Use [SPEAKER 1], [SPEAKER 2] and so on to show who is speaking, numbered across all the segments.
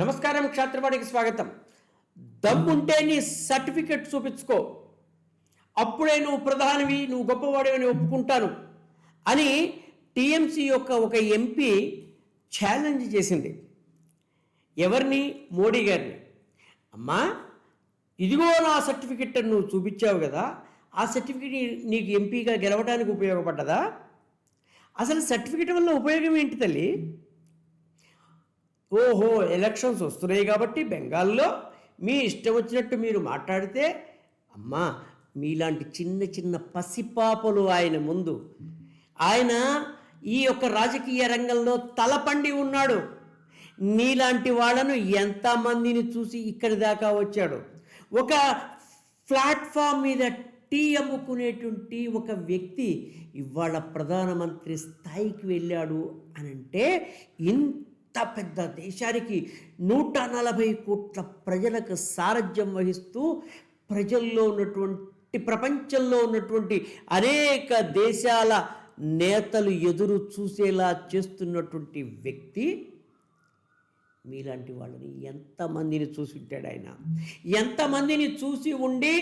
[SPEAKER 1] నమస్కారం క్షేత్రవాడికి స్వాగతం. దమ్ముంటే నీ సర్టిఫికెట్ చూపించుకో. అప్పుడే నువ్వు ప్రధానివి నువ్వు గొప్పవాడివి అని ఒప్పుకుంటాను అని టీఎంసీ యొక్క ఒక ఎంపీ ఛాలెంజ్ చేసింది. ఎవరిని? మోడీ గారిని. అమ్మా ఇదిగో నా సర్టిఫికెట్ నువ్వు చూపించావు కదా ఆ సర్టిఫికెట్ నీకు ఎంపీగా గెలవడానికి ఉపయోగపడ్డదా? అసలు సర్టిఫికెట్ వల్ల ఉపయోగం ఏంటి తల్లి? ఓహో ఎలక్షన్స్ వస్తున్నాయి కాబట్టి బెంగాల్లో మీ ఇష్టం వచ్చినట్టు మీరు మాట్లాడితే అమ్మా మీలాంటి చిన్న చిన్న పసిపాపలు ఆయన ముందు. ఆయన ఈ యొక్క రాజకీయ రంగంలో తలపండి ఉన్నాడు. నీలాంటి వాళ్ళను ఎంతమందిని చూసి ఇక్కడి దాకా వచ్చాడు? ఒక ప్లాట్ఫామ్ మీద టీ అమ్ముకునేటువంటి ఒక వ్యక్తి ఇవాళ ప్రధానమంత్రి స్థాయికి వెళ్ళాడు అని అంటే ఇంత పెద్ద దేశానికి నూట నలభై కోట్ల ప్రజలకు సారథ్యం వహిస్తూ ప్రజల్లో ఉన్నటువంటి ప్రపంచంలో ఉన్నటువంటి అనేక దేశాల నేతలు ఎదురు చూసేలా చేస్తున్నటువంటి వ్యక్తి మీలాంటి వాళ్ళని ఎంతమందిని చూసి ఉంటాడు ఆయన? ఎంతమందిని చూసి ఉండి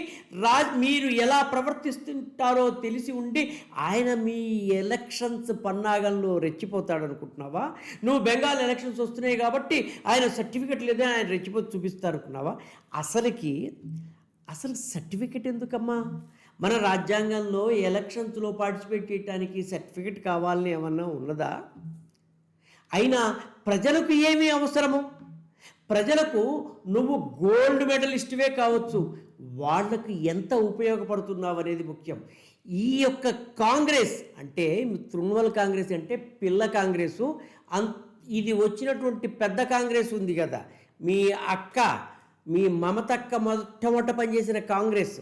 [SPEAKER 1] రా మీరు ఎలా ప్రవర్తిస్తుంటారో తెలిసి ఉండి ఆయన మీ ఎలక్షన్స్ పన్నాగంలో రెచ్చిపోతాడు అనుకుంటున్నావా? నువ్వు బెంగాల్ ఎలక్షన్స్ వస్తున్నాయి కాబట్టి ఆయన సర్టిఫికెట్ లేదని ఆయన రెచ్చిపోతే చూపిస్తారు అనుకున్నావా? అసలుకి అసలు సర్టిఫికెట్ ఎందుకమ్మా? మన రాజ్యాంగంలో ఎలక్షన్స్లో పార్టిసిపేట్ చేయడానికి సర్టిఫికెట్ కావాలని ఏమన్నా ఉన్నదా? అయినా ప్రజలకు ఏమీ అవసరము? ప్రజలకు నువ్వు గోల్డ్ మెడలిస్టువే కావచ్చు. వాళ్ళకు ఎంత ఉపయోగపడుతున్నావు అనేది ముఖ్యం. ఈ యొక్క కాంగ్రెస్ అంటే తృణమూల కాంగ్రెస్ అంటే పిల్ల కాంగ్రెసు. అం ఇది వచ్చినటువంటి పెద్ద కాంగ్రెస్ ఉంది కదా. మీ అక్క మీ మమతక్క మొట్టమొదట పనిచేసిన కాంగ్రెస్.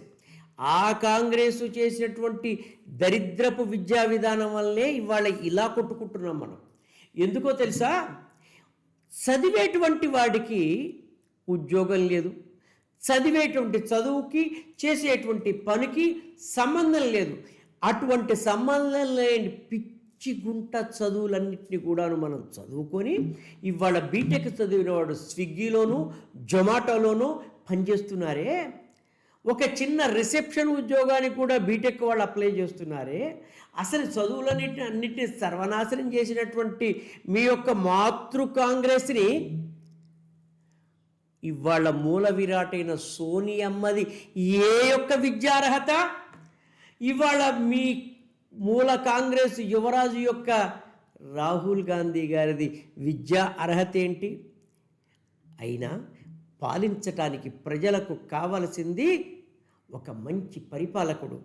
[SPEAKER 1] ఆ కాంగ్రెస్ చేసినటువంటి దరిద్రపు విద్యా విధానం వల్లే ఇవాళ ఇలా కొట్టుకుంటున్నాం మనం. ఎందుకో తెలుసా? చదివేటువంటి వాడికి ఉద్యోగం లేదు. చదివేటువంటి చదువుకి చేసేటువంటి పనికి సంబంధం లేదు. అటువంటి సంబంధం లేని పిచ్చి గుంట చదువులన్నింటినీ కూడాను మనం చదువుకొని ఇవాళ బీటెక్ చదివిన వాడు స్విగ్గీలోను జొమాటోలోనూ పనిచేస్తున్నారే? ఒక చిన్న రిసెప్షన్ ఉద్యోగానికి కూడా బీటెక్ వాళ్ళు అప్లై చేస్తున్నారే. అసలు చదువులన్నిటిని అన్నిటిని సర్వనాశనం చేసినటువంటి మీ యొక్క మాతృ కాంగ్రెస్ని ఇవాళ మూల విరాటైన సోనియమ్మది ఏ యొక్క విద్యార్హత? ఇవాళ మీ మూల కాంగ్రెస్ యువరాజు యొక్క రాహుల్ గాంధీ గారిది విద్యా అర్హత ఏంటి? అయినా పాలించటానికి ప్రజలకు కావలసింది ఒక మంచి పరిపాలకుడు.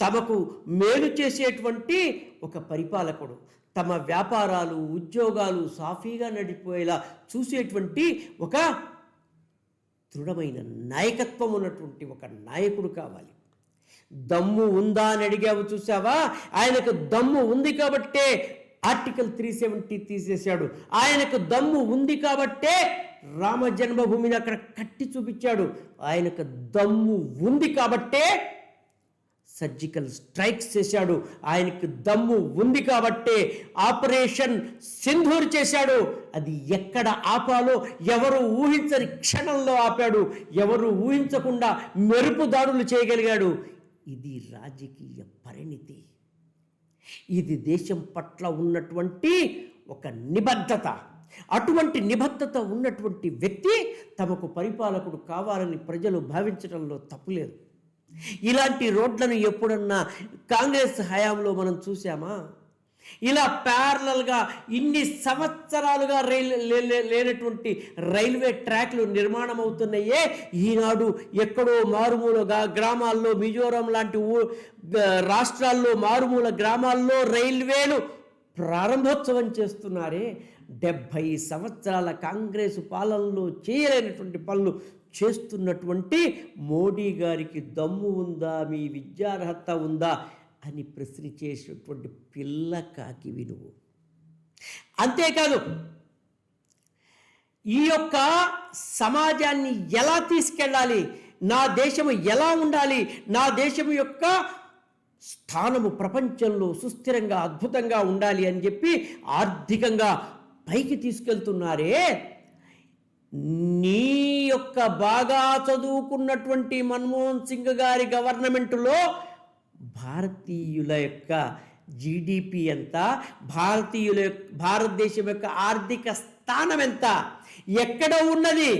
[SPEAKER 1] తమకు మేలు చేసేటువంటి ఒక పరిపాలకుడు. తమ వ్యాపారాలు ఉద్యోగాలు సాఫీగా నడిపోయేలా చూసేటువంటి ఒక దృఢమైన నాయకత్వం ఉన్నటువంటి ఒక నాయకుడు కావాలి. దమ్ము ఉందా అని అడిగావు చూసావా? ఆయనకు దమ్ము ఉంది కాబట్టే ఆర్టికల్ త్రీ సెవెంటీ తీసేశాడు. ఆయనకు దమ్ము ఉంది కాబట్టే రామ జన్మభూమిని అక్కడ కట్టి చూపించాడు. ఆయనకు దమ్ము ఉంది కాబట్టే సర్జికల్ స్ట్రైక్స్ చేశాడు. ఆయనకు దమ్ము ఉంది కాబట్టే ఆపరేషన్ సింధూర్ చేశాడు. అది ఎక్కడ ఆపాలో ఎవరు ఊహించని క్షణంలో ఆపాడు. ఎవరు ఊహించకుండా మెరుపు దాడులు చేయగలిగాడు. ఇది రాజకీయ పరిణితి. ఇది దేశం పట్ల ఉన్నటువంటి ఒక నిబద్ధత. అటువంటి నిబద్ధత ఉన్నటువంటి వ్యక్తి తమకు పరిపాలకుడు కావాలని ప్రజలు భావించడంలో తప్పులేదు ఇలాంటి రోడ్లను ఎప్పుడన్నా కాంగ్రెస్ హయాంలో మనం చూసామా ఇలా ప్యారలల్గా ఇన్ని సంవత్సరాలుగా రైల్ లేనటువంటి రైల్వే ట్రాక్లు నిర్మాణం అవుతున్నాయే ఈనాడు ఎక్కడో మారుమూలగా గ్రామాల్లో మిజోరం లాంటి ఊ రాష్ట్రాల్లో మారుమూల గ్రామాల్లో రైల్వేలు ప్రారంభోత్సవం చేస్తున్నారే. డెబ్భై సంవత్సరాల కాంగ్రెస్ పాలనలో చేయలేనటువంటి పనులు చేస్తున్నటువంటి మోడీ గారికి దమ్ము ఉందా? మీ విద్యార్హత ఉందా? అని ప్రశ్నించేటటువంటి పిల్ల కాకి వినువు అంతేకాదు ఈ యొక్క సమాజాన్ని ఎలా తీసుకెళ్ళాలి? నా దేశము ఎలా ఉండాలి? నా దేశం యొక్క స్థానము ప్రపంచంలో సుస్థిరంగా అద్భుతంగా ఉండాలి అని చెప్పి ఆర్థికంగా పైకి తీసుకెళ్తున్నారే? నీ యొక్క బాగా చదువుకున్నటువంటి మన్మోహన్ సింగ్ గారి గవర్నమెంటులో భారతీయుల యొక్క జీడిపి ఎంత? భారతీయుల యొక్క భారతదేశం యొక్క ఆర్థిక స్థానం ఎంత? ఎక్కడ ఉన్నది?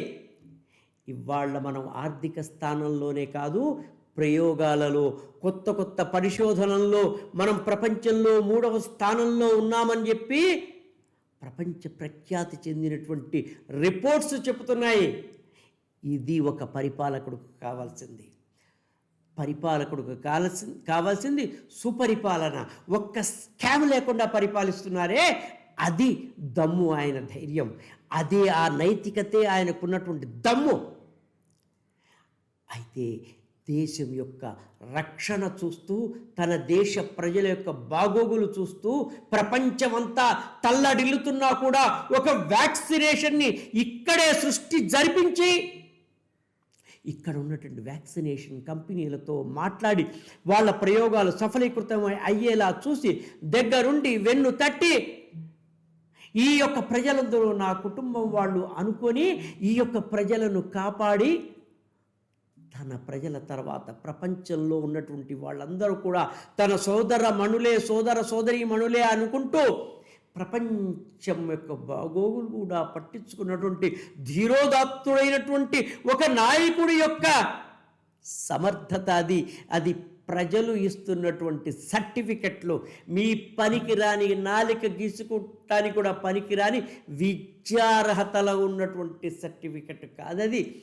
[SPEAKER 1] ఇవాళ మనం ఆర్థిక స్థానంలోనే కాదు ప్రయోగాలలో కొత్త కొత్త పరిశోధనల్లో మనం ప్రపంచంలో మూడవ స్థానంలో ఉన్నామని చెప్పి ప్రపంచ ప్రఖ్యాతి చెందినటువంటి రిపోర్ట్స్ చెబుతున్నాయి. ఇది ఒక పరిపాలకుడికి కావాల్సింది. పరిపాలకుడికి కావాల్సి కావాల్సింది సుపరిపాలన. ఒక్క స్కామ్ లేకుండా పరిపాలిస్తున్నారే అది దమ్ము ఆయన ధైర్యం. అదే ఆ నైతికతే ఆయనకున్నటువంటి దమ్ము. అయితే దేశం యొక్క రక్షణ చూస్తూ తన దేశ ప్రజల యొక్క బాగోగులు చూస్తూ ప్రపంచమంతా తల్లడిల్లుతున్నా కూడా ఒక వ్యాక్సినేషన్ని ఇక్కడే సృష్టి జరిపించి ఇక్కడ ఉన్నటువంటి వ్యాక్సినేషన్ కంపెనీలతో మాట్లాడి వాళ్ళ ప్రయోగాలు సఫలీకృతం అయ్యేలా చూసి దగ్గరుండి వెన్ను తట్టి ఈ యొక్క ప్రజలందరూ నా కుటుంబం వాళ్ళు అనుకొని ఈ యొక్క ప్రజలను కాపాడి తన ప్రజల తర్వాత ప్రపంచంలో ఉన్నటువంటి వాళ్ళందరూ కూడా తన సోదర మణులే సోదర సోదరి మణులే అనుకుంటూ ప్రపంచం యొక్క బాగోగులు కూడా పట్టించుకున్నటువంటి ధీరోదాత్తుడైనటువంటి ఒక నాయకుడి యొక్క సమర్థత అది. అది ప్రజలు ఇస్తున్నటువంటి సర్టిఫికెట్లు. మీ పనికిరాని నాలిక గీసుకోవటానికి కూడా పనికిరాని విద్యార్హతలో ఉన్నటువంటి సర్టిఫికెట్ కాదది.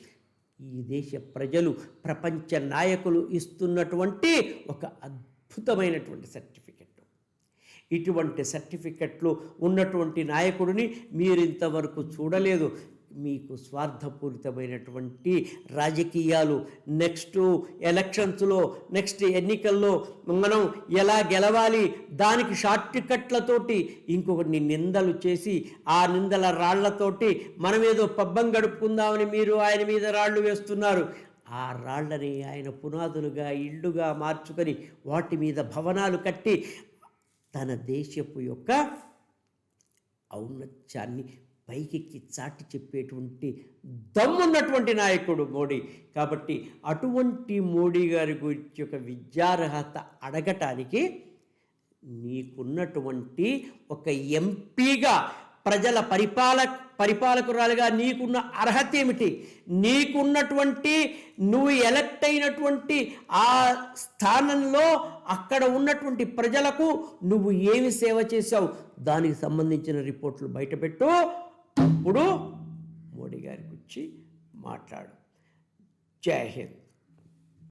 [SPEAKER 1] ఈ దేశ ప్రజలు ప్రపంచ నాయకులు ఇస్తున్నటువంటి ఒక అద్భుతమైనటువంటి సర్టిఫికెట్ ఇటువంటి సర్టిఫికెట్లు ఉన్నటువంటి నాయకుడిని మీరు ఇంతవరకు చూడలేదు. మీకు స్వార్థపూరితమైనటువంటి రాజకీయాలు నెక్స్ట్ ఎలక్షన్స్లో నెక్స్ట్ ఎన్నికల్లో మనం ఎలా గెలవాలి దానికి షార్ట్ కట్లతోటి ఇంకొకరిని నిందలు చేసి ఆ నిందల రాళ్ళతోటి మనమేదో పబ్బం గడుపుకుందామని మీరు ఆయన మీద రాళ్ళు వేస్తున్నారు. ఆ రాళ్ళని ఆయన పునాదులుగా ఇళ్ళుగా మార్చుకొని వాటి మీద భవనాలు కట్టి తన దేశపు యొక్క ఔన్నత్యాన్ని పైకెక్కి చాటి చెప్పేటువంటి దమ్మున్నటువంటి నాయకుడు మోడీ. కాబట్టి అటువంటి మోడీ గారి గురించి ఒక విద్యార్హత అడగటానికి నీకున్నటువంటి ఒక ఎంపీగా ప్రజల పరిపాల పరిపాలకురాలుగా నీకున్న అర్హత ఏమిటి? నీకున్నటువంటి నువ్వు ఎలక్ట్ అయినటువంటి ఆ స్థానంలో అక్కడ ఉన్నటువంటి ప్రజలకు నువ్వు ఏమి సేవ చేశావు? దానికి సంబంధించిన రిపోర్ట్లు బయటపెట్టు. అప్పుడు మోడీ గారికి వచ్చి మాట్లాడు. జై హింద్.